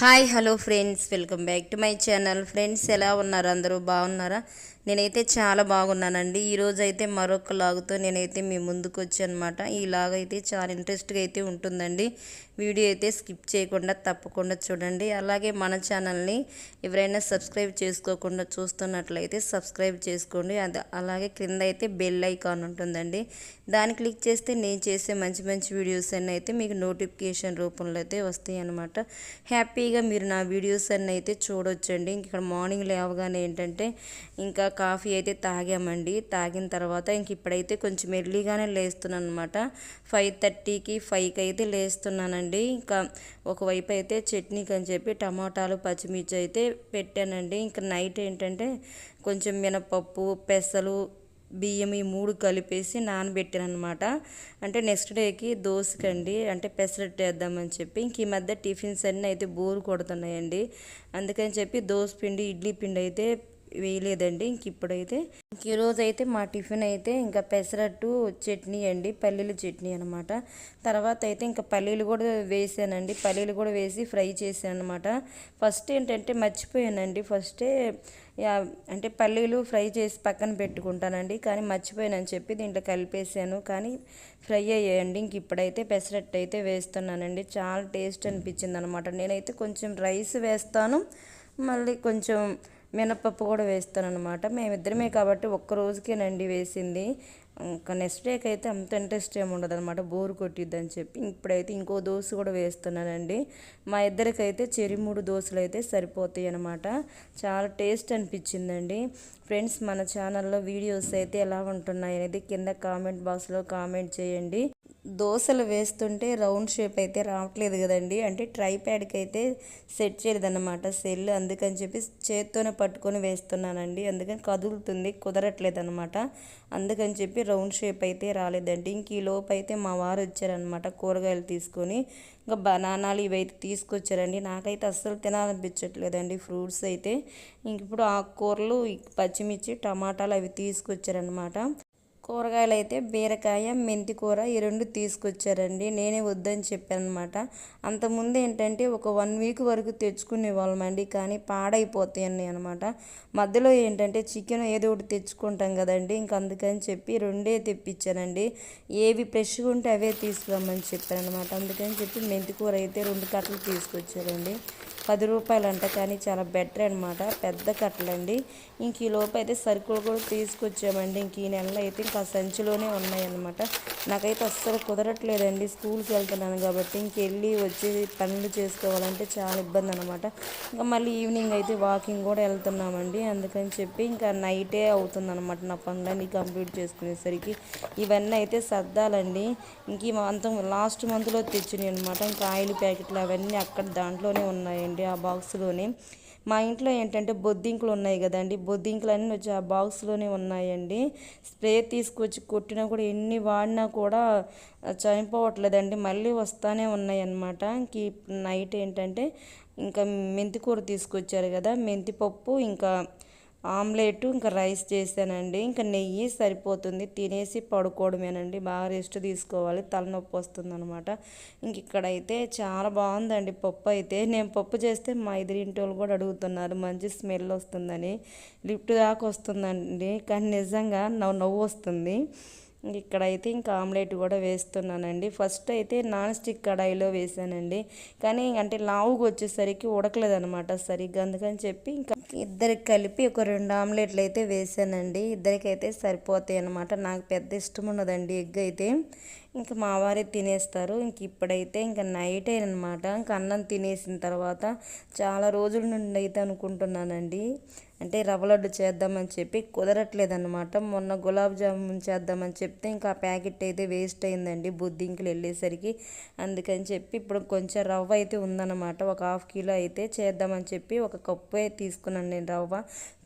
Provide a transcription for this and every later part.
Hi hello friends welcome back to my channel friends ఎలా ఉన్నారు? అందరూ బాగున్నారా? నేనైతే చాలా బాగున్నానండి. ఈరోజు అయితే మరొక లాగుతో నేనైతే మీ ముందుకు వచ్చానమాట ఈ లాగ్ అయితే చాలా ఇంట్రెస్ట్గా అయితే ఉంటుందండి. వీడియో అయితే స్కిప్ చేయకుండా తప్పకుండా చూడండి. అలాగే మన ఛానల్ని ఎవరైనా సబ్స్క్రైబ్ చేసుకోకుండా చూస్తున్నట్లయితే సబ్స్క్రైబ్ చేసుకోండి. అది అలాగే క్రింద అయితే బెల్ ఐకాన్ ఉంటుందండి. దాన్ని క్లిక్ చేస్తే నేను చేసే మంచి మంచి వీడియోస్ అన్నీ అయితే మీకు నోటిఫికేషన్ రూపంలో అయితే వస్తాయి అన్నమాట హ్యాపీగా మీరు నా వీడియోస్ అన్నీ అయితే చూడొచ్చండి. ఇంక ఇక్కడ మార్నింగ్ లేవగానే ఏంటంటే ఇంకా కాఫీ అయితే తాగామండి. తాగిన తర్వాత ఇంక ఇప్పుడైతే కొంచెం ఎర్లీగానే లేస్తున్నాను అనమాట ఫైవ్ థర్టీకి ఫైవ్కి అయితే లేస్తున్నానండి. ఇంకా ఒకవైపు అయితే చట్నీకి అని చెప్పి టమాటాలు పచ్చిమిర్చి అయితే పెట్టానండి. ఇంకా నైట్ ఏంటంటే కొంచెం మినపప్పు పెసలు బియ్యం ఈ మూడు కలిపేసి నానబెట్టాను అనమాట అంటే నెక్స్ట్ డేకి దోశకండి. అంటే పెసరట్టు వేద్దామని చెప్పి ఇంక ఈ మధ్య టిఫిన్స్ అన్నీ అయితే బోరు కొడుతున్నాయండి. అందుకని చెప్పి దోశ పిండి ఇడ్లీ పిండి అయితే వేయలేదండి. ఇంక ఇప్పుడైతే ఇంక ఈరోజు అయితే మా టిఫిన్ అయితే ఇంకా పెసరట్టు చట్నీ అండి. పల్లీల చట్నీ అనమాట తర్వాత అయితే ఇంకా పల్లీలు కూడా వేసానండి. పల్లీలు కూడా వేసి ఫ్రై చేశాను అనమాట ఫస్ట్ ఏంటంటే మర్చిపోయానండి. ఫస్టే అంటే పల్లీలు ఫ్రై చేసి పక్కన పెట్టుకుంటానండి. కానీ మర్చిపోయానని చెప్పి దీంట్లో కలిపేసాను కానీ ఫ్రై అయ్యాయండి. ఇంక ఇప్పుడైతే పెసరట్టు అయితే వేస్తున్నానండి. చాలా టేస్ట్ అనిపించింది అనమాట నేనైతే కొంచెం రైస్ వేస్తాను. మళ్ళీ కొంచెం మినపప్పు కూడా వేస్తాను అనమాట మేమిద్దరమే కాబట్టి ఒక్క రోజుకేనండి వేసింది. ఇంకా నెక్స్ట్ డేకి అయితే అంత ఇంట్రెస్ట్ ఏమి ఉండదు అనమాట బోర్ కొట్టిద్ది అని చెప్పి ఇప్పుడైతే ఇంకో దోశ కూడా వేస్తున్నానండి. మా ఇద్దరికైతే చెరి మూడు దోశలు అయితే సరిపోతాయి అనమాట చాలా టేస్ట్ అనిపించిందండి. ఫ్రెండ్స్ మన ఛానల్లో వీడియోస్ అయితే ఎలా ఉంటున్నాయి అనేది కింద కామెంట్ బాక్స్లో కామెంట్ చేయండి. దోశలు వేస్తుంటే రౌండ్ షేప్ అయితే రావట్లేదు కదండి. అంటే ట్రై ప్యాడ్కి అయితే సెట్ చేయలేదన్నమాట సెల్. అందుకని చెప్పి చేత్తోనే పట్టుకొని వేస్తున్నానండి. అందుకని కదులుతుంది కుదరట్లేదు అనమాట అందుకని చెప్పి రౌండ్ షేప్ అయితే రాలేదండి. ఇంక ఈ లోపు అయితే మా వారు వచ్చారనమాట కూరగాయలు తీసుకొని. ఇంకా బనానాలు ఇవైతే తీసుకొచ్చారండి. నాకైతే అస్సలు తినాలనిపించట్లేదండి ఫ్రూట్స్ అయితే. ఇంక ఇప్పుడు ఆకుకూరలు పచ్చిమిర్చి టమాటాలు అవి తీసుకొచ్చారనమాట కూరగాయలు అయితే బీరకాయ మెంతి కూర ఈ రెండు తీసుకొచ్చారండి. నేనే వద్దని చెప్పాను అనమాట అంతకుముందు ఏంటంటే ఒక వన్ వీక్ వరకు తెచ్చుకునే వాళ్ళమండి కానీ పాడైపోతాయండి అనమాట మధ్యలో ఏంటంటే చికెన్ ఏదో ఒకటి తెచ్చుకుంటాం కదండి. ఇంక అందుకని చెప్పి రెండే తెప్పించానండి. ఏవి ఫ్రెష్గా ఉంటే అవే తీసుకురమ్మని చెప్పాను అనమాట అందుకని చెప్పి మెంతి కూర అయితే రెండు కట్టలు తీసుకొచ్చారండి. పది రూపాయలు అంట కానీ చాలా బెటర్ అనమాట పెద్ద కట్టలండి. ఇంక ఈ లోపు అయితే సరుకులు కూడా తీసుకొచ్చామండి. ఇంక ఈ నెలలో అయితే ఇంకా సంచిలోనే ఉన్నాయన్నమాట. నాకైతే అస్సలు కుదరట్లేదండి స్కూల్కి వెళ్తున్నాను కాబట్టి ఇంకెళ్ళి వచ్చి పనులు చేసుకోవాలంటే చాలా ఇబ్బంది అనమాట ఇంకా మళ్ళీ ఈవినింగ్ అయితే వాకింగ్ కూడా వెళ్తున్నామండి. అందుకని చెప్పి ఇంకా నైటే అవుతుందన్నమాట నా పనులన్నీ కంప్లీట్ చేసుకునేసరికి. ఇవన్నీ అయితే సర్దాలండి. ఇంక ఈ మంత్ లాస్ట్ మంత్లో తెచ్చినాయి అనమాట ఇంకా ఆయిల్ ప్యాకెట్లు అవన్నీ అక్కడ దాంట్లోనే ఉన్నాయండి. ఆ బాక్స్లోనే. మా ఇంట్లో ఏంటంటే బొద్దింకలు ఉన్నాయి కదండి బొద్దింకలు అన్నీ వచ్చి ఆ బాక్స్లోనే ఉన్నాయండి. స్ప్రే తీసుకొచ్చి కొట్టినా కూడా ఎన్ని వాడినా కూడా చనిపోవట్లేదండి. మళ్ళీ వస్తానే ఉన్నాయి అన్నమాట ఇంక నైట్ ఏంటంటే ఇంకా మెంతికూర తీసుకొచ్చారు కదా మెంతిపప్పు ఇంకా ఆమ్లెట్ ఇంకా రైస్ చేశానండి. ఇంకా నెయ్యి సరిపోతుంది. తినేసి పడుకోవడమేనండి. బాగా రెస్ట్ తీసుకోవాలి. తలనొప్పి వస్తుంది అనమాట ఇంక ఇక్కడైతే చాలా బాగుందండి పప్పు అయితే. నేను పప్పు చేస్తే మా ఎదురింటి వాళ్ళు కూడా అడుగుతున్నారు మంచి స్మెల్ వస్తుందని. లిఫ్ట్ దాకా వస్తుందండి. కానీ నిజంగా నవ్వు నవ్వు వస్తుంది. ఇక్కడైతే ఇంకా ఆమ్లెట్ కూడా వేస్తున్నానండి. ఫస్ట్ అయితే నాన్ స్టిక్ కడాయిలో వేసానండి. కానీ అంటే లావుగా వచ్చేసరికి ఉడకలేదనమాట సరిగ్గా. అందుకని చెప్పి ఇంకా ఇద్దరికి కలిపి ఒక రెండు ఆమ్లెట్లు అయితే వేసానండి. ఇద్దరికైతే సరిపోతాయి అనమాట నాకు పెద్ద ఇష్టం ఉన్నదండి ఎగ్ అయితే. ఇంకా మా వారే తినేస్తారు. ఇంక ఇప్పుడైతే ఇంకా నైట్ అనమాట ఇంకా అన్నం తినేసిన తర్వాత చాలా రోజుల నుండి అయితే అనుకుంటున్నానండి. అంటే రవ్వ లడ్డు చేద్దామని చెప్పి కుదరట్లేదన్నమాట. మొన్న గులాబ్ జామున్ చేద్దామని చెప్తే ఇంకా ఆ ప్యాకెట్ అయితే వేస్ట్ అయిందండి. బుద్ధింకులు వెళ్ళేసరికి అందుకని చెప్పి ఇప్పుడు కొంచెం రవ్వ అయితే ఉందన్నమాట. ఒక హాఫ్ కిలో అయితే చేద్దామని చెప్పి ఒక కప్పు అయితే తీసుకున్నాను నేను రవ్వ.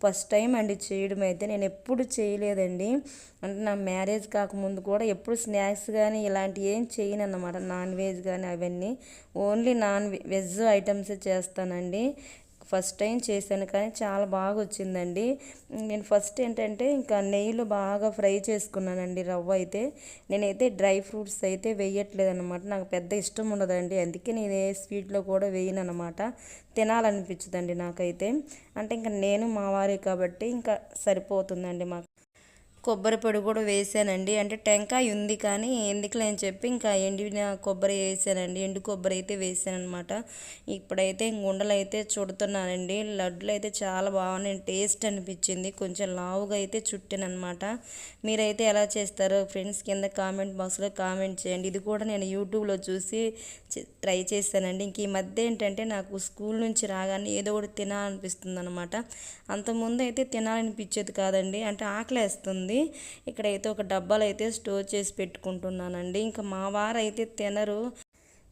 ఫస్ట్ టైం అండి చేయడం అయితే నేను ఎప్పుడు చేయలేదండి. అంటే నా మ్యారేజ్ కాకముందు కూడా ఎప్పుడు స్నాక్స్ కానీ ఇలాంటివి ఏం చేయను అన్నమాట నాన్ వెజ్ కానీ అవన్నీ. ఓన్లీ నాన్ వెజ్ ఐటమ్స్ చేస్తానండి. ఫస్ట్ టైం చేశాను కానీ చాలా బాగా వచ్చిందండి. నేను ఫస్ట్ ఏంటంటే ఇంకా నెయ్యిలో బాగా ఫ్రై చేసుకున్నానండి రవ్వ అయితే. నేనైతే డ్రై ఫ్రూట్స్ అయితే వేయట్లేదు అనమాట నాకు పెద్ద ఇష్టం ఉండదండి. అందుకే నేను ఏ స్వీట్లో కూడా వేయను అనమాట తినాలనిపించదండి నాకైతే. అంటే ఇంకా నేను మా వారే కాబట్టి ఇంకా సరిపోతుందండి మాకు. కొబ్బరి పొడి కూడా వేసానండి. అంటే టెంకాయ ఉంది కానీ ఎందుకులే అని చెప్పి ఇంకా ఎండిన కొబ్బరి వేసానండి. ఎండు కొబ్బరి అయితే వేసాను అనమాట ఇప్పుడైతే గుండెలు అయితే చుడుతున్నానండి. లడ్డులు అయితే చాలా బాగున్నాయి. టేస్ట్ అనిపించింది. కొంచెం లావుగా అయితే చుట్టాను అనమాట మీరైతే ఎలా చేస్తారో ఫ్రెండ్స్ కింద కామెంట్ బాక్స్లో కామెంట్ చేయండి. ఇది కూడా నేను యూట్యూబ్లో చూసి ట్రై చేశానండి ఇంక ఈ మధ్య ఏంటంటే నాకు స్కూల్ నుంచి రాగానే ఏదో ఒకటి తినాలనిపిస్తుంది అనమాట అంతకుముందు అయితే తినాలనిపించేది కాదండి. అంటే ఆకలేస్తుంది. ఇక్కడైతే ఒక డబ్బాలు అయితే స్టోర్ చేసి పెట్టుకుంటున్నానండి. ఇంకా మా వారు అయితే తినరు.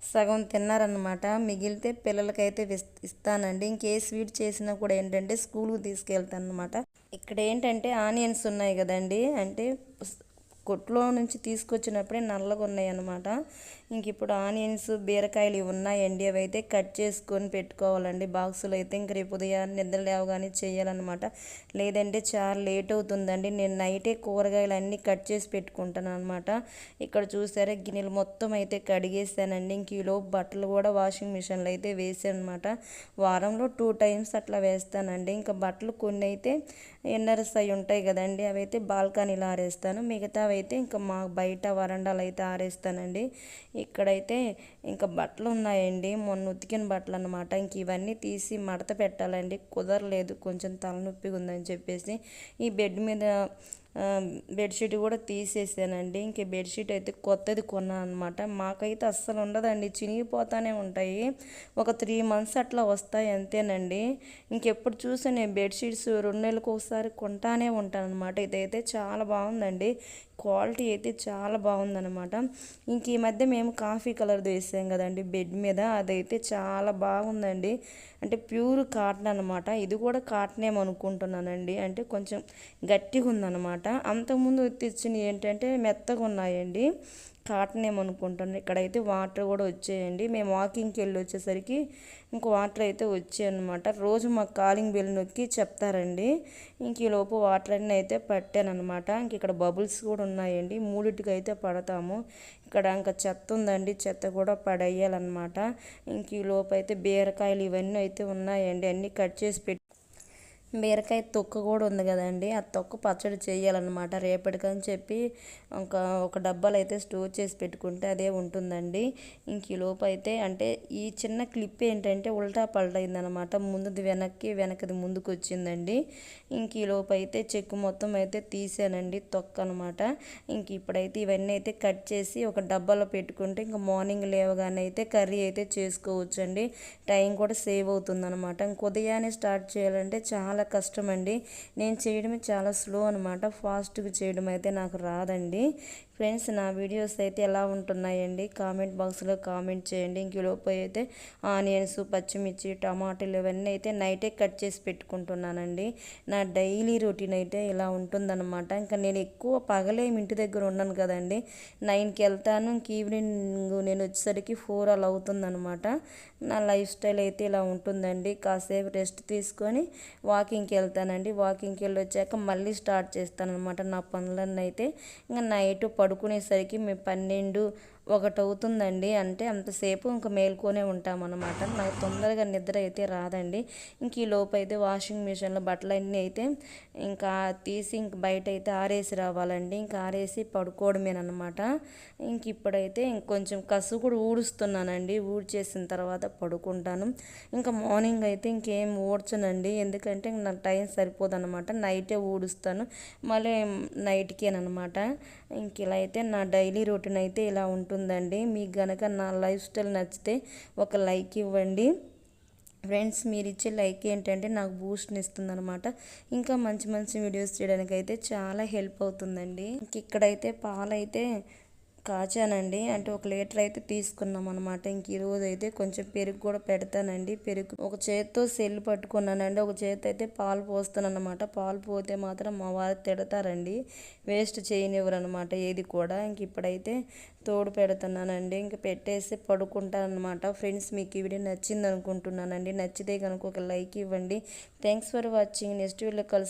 సగం తిన్నారనమాట మిగిలితే పిల్లలకైతే ఇస్తానండి. ఇంకే స్వీట్ చేసినా కూడా ఏంటంటే స్కూల్కి తీసుకెళ్తాను అనమాట ఇక్కడ ఏంటంటే ఆనియన్స్ ఉన్నాయి కదండి. అంటే కొట్లో నుంచి తీసుకొచ్చినప్పుడే నల్లగా ఉన్నాయి అనమాట ఇంక ఇప్పుడు ఆనియన్స్ బీరకాయలు ఇవి ఉన్నాయండి అవి అయితే కట్ చేసుకొని పెట్టుకోవాలండి. బాక్సులు అయితే ఇంక రేపు ఉదయాన్నే నిద్ర లేవగానే చేయాలన్నమాట. లేదంటే చాలా లేట్ అవుతుందండి. నేను నైటే కూరగాయలు అన్నీ కట్ చేసి పెట్టుకుంటాను అనమాట ఇక్కడ చూసారా గిన్నెలు మొత్తం అయితే కడిగేసానండి. ఇంక ఈలోపు బట్టలు కూడా వాషింగ్ మిషన్లో అయితే వేసాను అనమాట వారంలో టూ టైమ్స్ అట్లా వేస్తానండి. ఇంకా బట్టలు కొన్ని అయితే ఎన్ఆర్ఎస్ అయి ఉంటాయి కదండి అవి అయితే బాల్కనీలో ఆరేస్తాను. మిగతావి అయితే ఇంకా మా బయట వరండాలు అయితే ఆరేస్తానండి. ఇక్కడైతే ఇంకా బట్టలు ఉన్నాయండి మొన్న ఉతికిన బట్టలు అనమాట ఇంక ఇవన్నీ తీసి మడత పెట్టాలండి. కుదరలేదు. కొంచెం తలనొప్పిగా ఉందని చెప్పేసి ఈ బెడ్ మీద బెడ్షీట్ కూడా తీసేసానండి. ఇంక బెడ్షీట్ అయితే కొత్తది కొన్నాను అనమాట మాకైతే అస్సలు ఉండదండి. చినిగిపోతానే ఉంటాయి. ఒక త్రీ మంత్స్ అట్లా వస్తాయి అంతేనండి. ఇంకెప్పుడు చూసా నేను బెడ్షీట్స్ రెండు నెలలకు ఒకసారి కొంటానే ఉంటాను అనమాట ఇదైతే చాలా బాగుందండి. క్వాలిటీ అయితే చాలా బాగుందనమాట ఇంక ఈ మధ్య మేము కాఫీ కలర్ వేసాం కదండి బెడ్ మీద. అదైతే చాలా బాగుందండి. అంటే ప్యూర్ కాటన్ అనమాట ఇది కూడా కాటనేమనుకుంటున్నానండి అంటే కొంచెం గట్టిగా ఉందన్నమాట అంతకుముందు తెచ్చినవి ఏంటంటే మెత్తగా ఉన్నాయండి. కాటన్ ఏమనుకుంటాను. ఇక్కడైతే వాటర్ కూడా వచ్చాయండి. మేము వాకింగ్కి వెళ్ళి వచ్చేసరికి ఇంక వాటర్ అయితే వచ్చాయన్నమాట రోజు మాకు కాలింగ్ బెల్ నొక్కి చెప్తారండి. ఇంక ఈ లోపు వాటర్ అన్నీ అయితే పట్టానమాట ఇంక ఇక్కడ బబుల్స్ కూడా ఉన్నాయండి. మూడింటికి అయితే పడతాము. ఇక్కడ ఇంకా చెత్త ఉందండి. చెత్త కూడా పడేయాలన్నమాట. ఇంక ఈ లోపు అయితే బీరకాయలు ఇవన్నీ అయితే ఉన్నాయండి. అన్నీ కట్ చేసి పెట్టి బీరకాయ తొక్క కూడా ఉంది కదండి. ఆ తొక్క పచ్చడి చేయాలన్నమాట. రేపటికని చెప్పి ఒక ఒక డబ్బాలు అయితే స్టోర్ చేసి పెట్టుకుంటే అదే ఉంటుందండి. ఇంక ఈ లోపు అయితే అంటే ఈ చిన్న క్లిప్ ఏంటంటే ఉల్టా పల్టైందనమాట ముందుది వెనక్కి వెనకది ముందుకు వచ్చిందండి ఇంక ఈ లోపు అయితే చెక్కు మొత్తం అయితే తీసానండి. తొక్క అనమాట ఇంక ఇప్పుడైతే ఇవన్నీ అయితే కట్ చేసి ఒక డబ్బాలో పెట్టుకుంటే ఇంకా మార్నింగ్ లేవగానే అయితే కర్రీ అయితే చేసుకోవచ్చండి. టైం కూడా సేవ్ అవుతుంది అనమాట ఇంక ఉదయాన్నే స్టార్ట్ చేయాలంటే చాలా చాలా కష్టం అండి నేను చేయడమే చాలా స్లో అనమాట ఫాస్ట్గా చేయడం అయితే నాకు రాదండి. ఫ్రెండ్స్ నా వీడియోస్ అయితే ఎలా ఉంటున్నాయండి? కామెంట్ బాక్స్లో కామెంట్ చేయండి. ఇంకలోపు అయితే ఆనియన్స్ పచ్చిమిర్చి టమాటాలు ఇవన్నీ అయితే నైటే కట్ చేసి పెట్టుకుంటున్నానండి. నా డైలీ రొటీన్ అయితే ఇలా ఉంటుందన్నమాట. ఇంకా నేను ఎక్కువ పగలే ఇంటి దగ్గర ఉన్నాను కదండి. నైన్కి వెళ్తాను. ఇంక ఈవినింగ్ నేను వచ్చేసరికి ఫోర్ అలా అవుతుందన్నమాట. నా లైఫ్ స్టైల్ అయితే ఇలా ఉంటుందండి. కాసేపు రెస్ట్ తీసుకొని వాకింగ్కి వెళ్తానండి. వాకింగ్కి వెళ్ళి వచ్చాక మళ్ళీ స్టార్ట్ చేస్తాను అనమాట నా పనులన్నీ అయితే. ఇంకా నైట్ పడు పడుకునేసరికి మేము పన్నెండు ఒకటి అవుతుందండి అంటే అంతసేపు ఇంకా మేల్కొనే ఉంటామన్నమాట. నాకు తొందరగా నిద్ర అయితే రాదండి. ఇంక ఈ లోపు అయితే వాషింగ్ మిషన్లో బట్టలు అన్నీ అయితే ఇంకా తీసి ఇంక బయట అయితే ఆరేసి రావాలండి. ఇంకా ఆరేసి పడుకోవడమేనమాట ఇంక ఇప్పుడైతే ఇంకొంచెం కసు కూడా ఊడుస్తున్నానండి. ఊడ్చేసిన తర్వాత పడుకుంటాను. ఇంకా మార్నింగ్ అయితే ఇంకేం ఊడ్చనండి. ఎందుకంటే నాకు టైం సరిపోదన్నమాట. నైటే ఊడుస్తాను. మళ్ళీ నైట్కేనమాట ఇంక ఇలా అయితే నా డైలీ రొటీన్ అయితే ఇలా ఉంటుందండి. మీకు గనక నా లైఫ్ స్టైల్ నచ్చితే ఒక లైక్ ఇవ్వండి. ఫ్రెండ్స్ మీరు ఇచ్చే లైక్ ఏంటంటే నాకు బూస్ట్ని ఇస్తుంది అనమాట ఇంకా మంచి మంచి వీడియోస్ చేయడానికి అయితే చాలా హెల్ప్ అవుతుందండి. ఇక్కడైతే పాలైతే కాచానండి. అంటే ఒక లీటర్ అయితే తీసుకున్నాం అనమాట ఇంక ఈరోజు అయితే కొంచెం పెరుగు కూడా పెడతానండి. పెరుగు ఒక చేత్తో సెల్ పట్టుకున్నానండి. ఒక చేతి అయితే పాలు పోస్తాను పాలు పోతే మాత్రం మా వారు తిడతారండి. వేస్ట్ చేయనివ్వరు అనమాట ఏది కూడా. ఇంక ఇప్పుడైతే తోడు పెడుతున్నానండి. ఇంక పెట్టేసి పడుకుంటానమాట అనమాట ఫ్రెండ్స్ మీకు ఈ వీడియో నచ్చింది అనుకుంటున్నానండి నచ్చితే కనుక ఒక లైక్ ఇవ్వండి. Thanks for watching. నెక్స్ట్ వీళ్ళు కలిసి